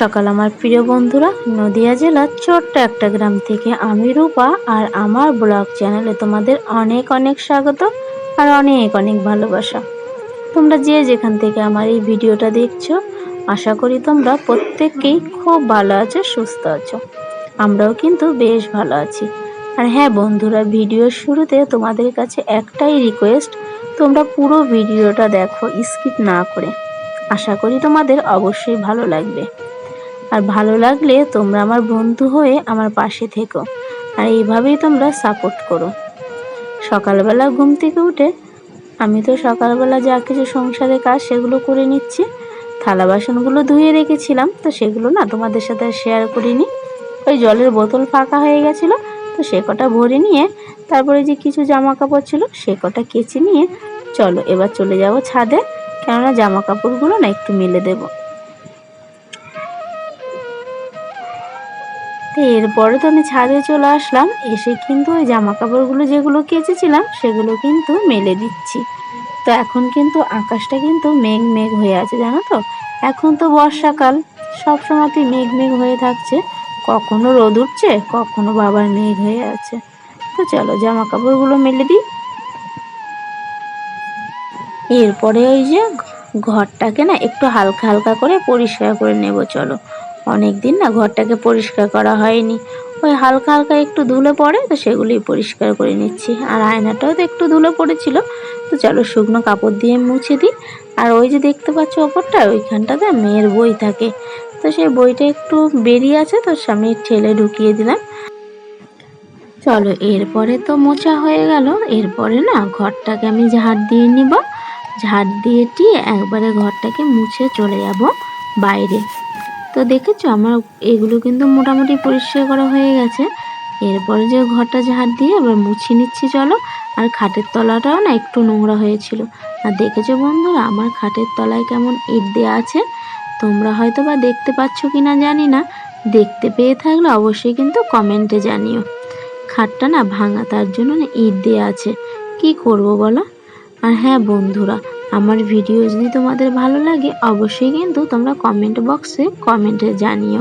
সকাল আমার প্রিয় বন্ধুরা, নদিয়া জেলার ছোট্ট একটা গ্রাম থেকে আমি রূপা আর আমার ব্লগ চ্যানেলে তোমাদের অনেক অনেক স্বাগত আর অনেক অনেক ভালোবাসা। তোমরা যে যেখান থেকে আমার এই ভিডিওটা দেখছ, আশা করি তোমরা প্রত্যেককেই খুব ভালো আছো, সুস্থ আছো। আমরাও কিন্তু বেশ ভালো আছি। আর হ্যাঁ বন্ধুরা, ভিডিওর শুরুতে তোমাদের কাছে একটাই রিকোয়েস্ট তোমরা পুরো ভিডিওটা দেখো স্কিপ না করে। আশা করি তোমাদের অবশ্যই ভালো লাগবে। আর ভালো লাগলে তোমরা আমার বন্ধু হয়ে আমার পাশে থেকো, আর এইভাবেই তোমরা সাপোর্ট করো। সকালবেলা ঘুম থেকে উঠে আমি তো সকালবেলা যা কিছু সংসারে কাজ সেগুলো করে নিচ্ছি, থালা বাসনগুলো ধুয়ে রেখেছিলাম, তো সেগুলো না তোমাদের সাথে শেয়ার করিনি। ওই জলের বোতল ফাঁকা হয়ে গেছিল, তো সে কটা ভরে নিয়ে তারপরে যে কিছু জামা কাপড় ছিল সে কটা কেচে নিয়ে চলো এবার চলে যাব ছাদে, কেননা জামা কাপড়গুলো না একটু মেলে দেব। তো এরপরে তো আমি ছাদে চলে আসলাম, এসে কিন্তু ওই জামা কাপড়গুলো যেগুলো কেচেছিলাম, সেগুলো কিন্তু মেলে দিচ্ছি। তো এখন কিন্তু আকাশটা কিন্তু মেঘ মেঘ হয়ে আছে, জানো তো? এখন তো বর্ষাকাল, সব সময়তেই মেঘ মেঘ হয়ে থাকছে। কখনো রোদ উঠছে, কখনো বাবার মেঘ হয়ে আছে। তো চলো জামা কাপড়গুলো মেলে দিই। এরপরে ওই যে ঘরটাকে না একটু হালকা হালকা করে পরিষ্কার করে নেব, চলো। অনেক দিন না ঘরটাকে পরিষ্কার করা হয়নি। ওই হালকা হালকা একটু ধুলো পড়ে, তো সেগুলি পরিষ্কার করে নিচ্ছি। আর আয়নাটাও তো একটু ধুলো পড়েছিল, তো চলো শুকনো কাপড় দিয়ে মুছে দিই। আর ওই যে দেখতে পাচ্ছ ওপরটা, ওইখানটাতে মেয়ের বই থাকে। তো সেই বইটা একটু বেরিয়ে আছে, তো সামনে ঠেলে ঢুকিয়ে দিলাম। চলো, এরপরে তো মোছা হয়ে গেল। এরপরে না ঘরটাকে আমি ঝাড় দিয়ে নিব। ঝাড় দিয়ে টিয়ে একবারে ঘরটাকে মুছে চলে যাব বাইরে। তো দেখেছ? আমার এগুলো কিন্তু মোটামুটি পরিষ্কার করা হয়ে গেছে। এরপরে যে ঘরটা ঝাড় দিয়ে এবার মুছে নিচ্ছি, চলো। আর খাটের তলাটাও না একটু নোংরা হয়েছিল। আর দেখেছ বন্ধুরা, আমার খাটের তলায় কেমন ইট দেওয়া আছে? তোমরা হয়তো বা দেখতে পাচ্ছ কি না জানি না। দেখতে পেয়ে থাকলে অবশ্যই কিন্তু কমেন্টে জানিও। খাটটা না ভাঙা, তার জন্য না ইট দেওয়া আছে। কি করব বলো? আর হ্যাঁ বন্ধুরা আমার ভিডিও যদি তোমাদের ভালো লাগে, অবশ্যই কিন্তু তোমরা কমেন্ট বক্সে কমেন্টে জানিও।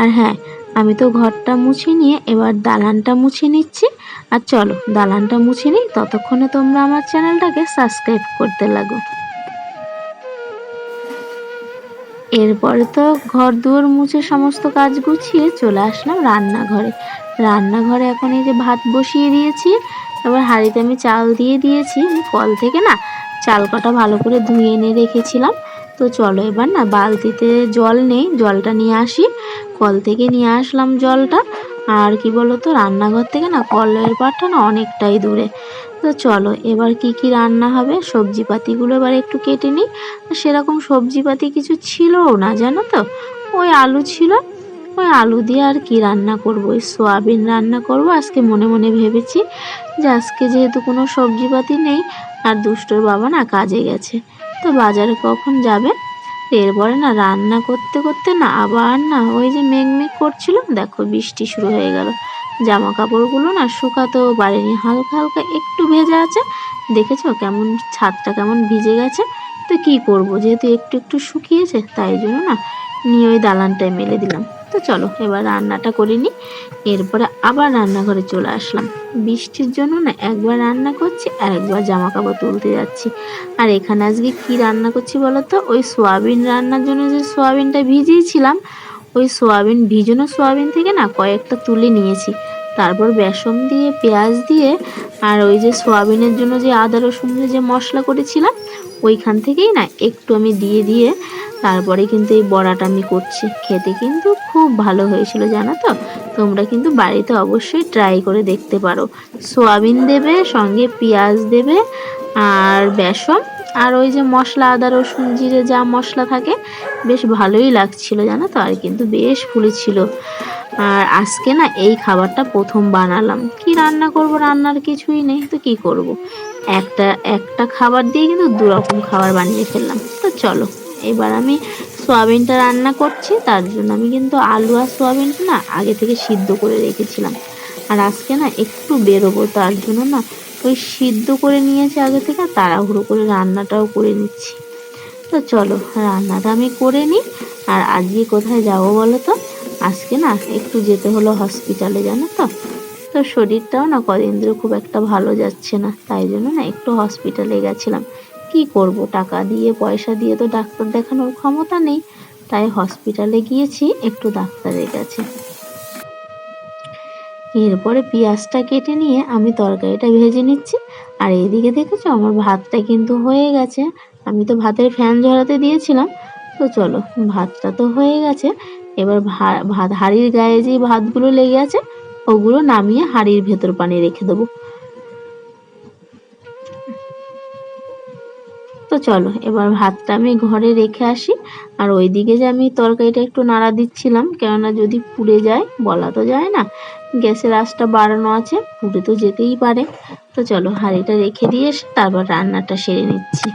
আর হ্যাঁ আমি তো ঘরটা মুছে নিয়ে এবার দালানটা মুছে নিচ্ছি। আর চলো, দালানটা মুছে নিই, ততক্ষণে তোমরা আমার চ্যানেলটাকে সাবস্ক্রাইব করতে লাগো। এরপরে তো ঘর দুয়ার মুছে সমস্ত কাজ গুছিয়ে চলে আসলাম রান্নাঘরে। রান্নাঘরে এখন এই যে ভাত বসিয়ে দিয়েছি এবার হাঁড়িতে আমি চাল দিয়ে দিয়েছি কল থেকে না চাল কটা ভালো করে ধুয়ে এনে রেখেছিলাম। তো চলো এবার না বালতিতে জল নেই, জলটা নিয়ে আসি। কল থেকে নিয়ে আসলাম জলটা। আর কি বলতো, রান্নাঘর থেকে না কলের পাটটা না অনেকটাই দূরে। তো চলো এবার কি কি রান্না হবে, সবজিপাতিগুলো এবার একটু কেটে নিই। সেরকম সবজিপাতি কিছু ছিলও না, জানো তো? ওই আলু ছিল। ওই আলু দিয়ে আর কি রান্না করব? ওই সোয়াবিন রান্না করব, আজকে মনে মনে ভেবেছি যে আজকে যেহেতু কোনো সবজিপাতি নেই আর দুষ্টর বাবা না কাজে গেছে। তো বাজারে কখন যাবে? এরপরে না রান্না করতে করতে না আবার না ওই যে মেঘ মেঘ করছিল, দেখো বৃষ্টি শুরু হয়ে গেল। জামা কাপড়গুলো না শুকাতেও পারেনি হালকা হালকা একটু ভেজা আছে। দেখেছ কেমন ছাদটা কেমন ভিজে গেছে? তো কি করব, যেহেতু একটু একটু শুকিয়েছে, তাই জন্য না নিয়ে ওই দালানটায় মেলে দিলাম। তো চলো, এবার রান্নাটা করে নিই এরপরে আবার রান্নাঘরে চলে আসলাম। বৃষ্টির জন্য না একবার রান্না করছি আর একবার জামা কাপড় তুলতে যাচ্ছি। আর এখানে আজকে কি রান্না করছি বলো তো? ওই সোয়াবিন রান্নার জন্য যে সোয়াবিনটা ভিজিয়েছিলাম, ওই সোয়াবিন ভিজানো সোয়াবিন থেকে না কয়েকটা তুলে নিয়েছি। তারপর বেসন দিয়ে, পেঁয়াজ দিয়ে আর ওই যে সোয়াবিনের জন্য যে আদা রসুন যে মশলা করেছিলাম, ওইখান থেকেই না একটু আমি দিয়ে দিয়ে তারপরে কিন্তু এই বড়াটা আমি করছি। খেতে কিন্তু খুব ভালো হয়েছিল, জানো তো? তোমরা কিন্তু বাড়িতে অবশ্যই ট্রাই করে দেখতে পারো। সোয়াবিন দেবে, সঙ্গে পেঁয়াজ দেবে, আর বেসন, আর ওই যে মশলা, আদা, রসুন, জিরে, যা মশলা থাকে, বেশ ভালোই লাগছিল, জানো তো? আর কিন্তু বেশ ফুলেছিল। আর আজকে না এই খাবারটা প্রথম বানালাম। কি রান্না করব, রান্নার কিছুই নেই, তো কি করব। একটা একটা খাবার দিয়ে কিন্তু দু রকম খাবার বানিয়ে ফেললাম। তো চলো। এবার আমি সোয়াবিনটা রান্না করছি, তার জন্য আমি কিন্তু আলু আর সোয়াবিনটা না আগে থেকে সিদ্ধ করে রেখেছিলাম। আর আজকে না একটু বেরোবো, তার জন্য না ওই সিদ্ধ করে নিয়েছি আগে থেকে, তাড়াহুড়ো করে রান্নাটাও করে নিচ্ছি। তো চলো, রান্নাটা আমি করে নিই। আর আজকে কোথায় যাব বলো তো? আজকে না একটু যেতে হলো হসপিটালে জানো তো? তো শরীরটাও না কদিন ধরে খুব একটা ভালো যাচ্ছে না, তাই জন্য না একটু হসপিটালে গেছিলাম। কি করব? টাকা দিয়ে, পয়সা দিয়ে তো ডাক্তার দেখানোর ক্ষমতা নেই। তাই হসপিটালে গিয়েছি, একটু ডাক্তারের কাছে। এরপরে পেঁয়াজটা কেটে নিয়ে আমি তরকারিটা ভেজে নিচ্ছি। আর এইদিকে দেখেছ, আমার ভাতটা কিন্তু হয়ে গেছে। আমি তো ভাতের ফ্যান ঝরাতে দিয়েছিলাম। তো চলো, ভাতটা তো হয়ে গেছে। এবার ভাত, হাঁড়ির গায়ে যে ভাতগুলো লেগে আছে, ওগুলো নামিয়ে হাঁড়ির ভেতর পানি রেখে দেবো। তো চলো, এবার ভাতটা আমি ঘরে রেখে আসি। আর ওইদিকে যে আমি তরকারিটা একটু নাড়া দিচ্ছিলাম, কেননা যদি পুড়ে যায়, বলা তো যায় না, গ্যাসের আঁচটা বাড়ানো আছে, পুড়ে তো যেতেই পারে। তো চলো, হাঁড়িটা রেখে দিয়ে এসে তারপর রান্নাটা সেরে নিচ্ছি।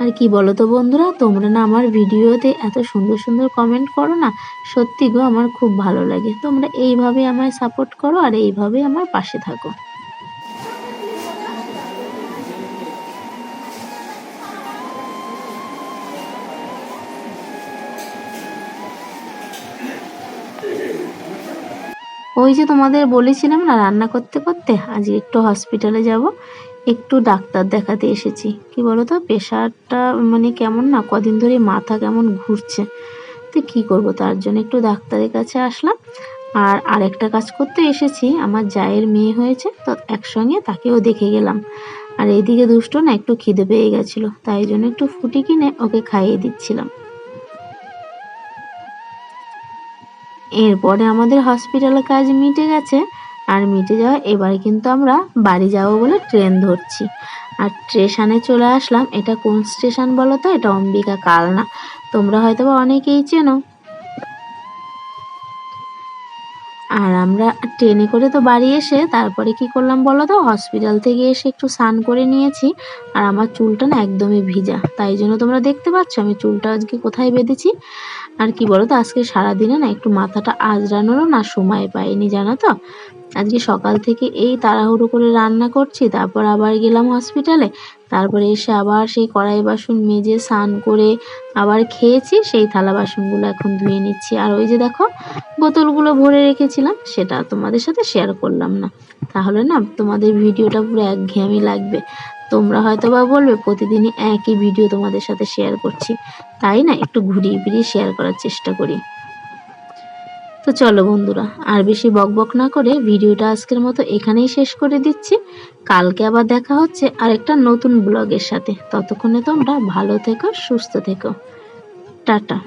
আর কি বলো তো বন্ধুরা, তোমরা না আমার ভিডিওতে এত সুন্দর সুন্দর কমেন্ট করো না, সত্যি গো আমার খুব ভালো লাগে। তোমরা এইভাবে আমায় সাপোর্ট করো আর এইভাবে আমার পাশে থাকো। ওই যে তোমাদের বলেছিলাম না, রান্না করতে করতে আজ একটু হসপিটালে যাব, একটু ডাক্তার দেখাতে এসেছি। কি বলো তো প্রেশারটা মানে কেমন না, কদিন ধরে মাথা কেমন ঘুরছে। তো কি করব? তার জন্য একটু ডাক্তারের কাছে আসলাম। আর আরেকটা কাজ করতে এসেছি, আমার জায়ের মেয়ে হয়েছে, তো একসঙ্গে তাকেও দেখে গেলাম। আর এইদিকে দুষ্ট না একটু খিদে পেয়ে গেছিল, তাই জন্য একটু ফুটি কিনে ওকে খাইয়ে দিচ্ছিলাম। এরপরে আমাদের হসপিটালের কাজ মিটে গেছে। আর মিটে যাওয়া এবার কিন্তু আমরা বাড়ি যাব বলে ট্রেন ধরছি। আর স্টেশনে চলে আসলাম। এটা কোন স্টেশন বলো তো? এটা অম্বিকা কালনা। তোমরা হয়তো বা অনেকেই চেনো। আর আমরা ট্রেনে করে তো বাড়ি এসে তারপরে কি করলাম বলো তো? হসপিটাল থেকে এসে একটু স্নান করে নিয়েছি। আর আমার চুলটা না একদমই ভিজা। তাই জন্য তোমরা দেখতে পাচ্ছ আমি চুলটা আজকে কোথায় বেঁধেছি? আর কি বলো তো? আজকে সারাদিনে না একটু মাথাটা আজরানোরও না সময় পাইনি, জানো তো? আজকে সকাল থেকে এই তাড়াহুড়ো করে রান্না করছি, তারপর আবার গেলাম হসপিটালে তারপরে এসে আবার সেই কড়াই বাসন মেজে স্নান করে আবার খেয়েছি, সেই থালা বাসনগুলো এখন ধুয়ে নিচ্ছি। আর ওই যে দেখো, বোতলগুলো ভরে রেখেছিলাম, সেটা তোমাদের সাথে শেয়ার করলাম না। তাহলে না, তোমাদের ভিডিওটা পুরো একঘেয়েমি লাগবে। তোমরা হয়তো বা বলবে, প্রতিদিনই একই ভিডিও তোমাদের সাথে শেয়ার করছি। তাই না, একটু ঘুরিয়ে ফিরিয়ে শেয়ার করার চেষ্টা করি। তো চলো বন্ধুরা, আর বেশি বকবক না করে ভিডিওটা আজকের মতো এখানেই শেষ করে দিচ্ছি। কালকে আবার দেখা হচ্ছে আর একটা নতুন ব্লগের সাথে। ততক্ষণে তোমরা ভালো থেকো, সুস্থ থেকো। টাটা।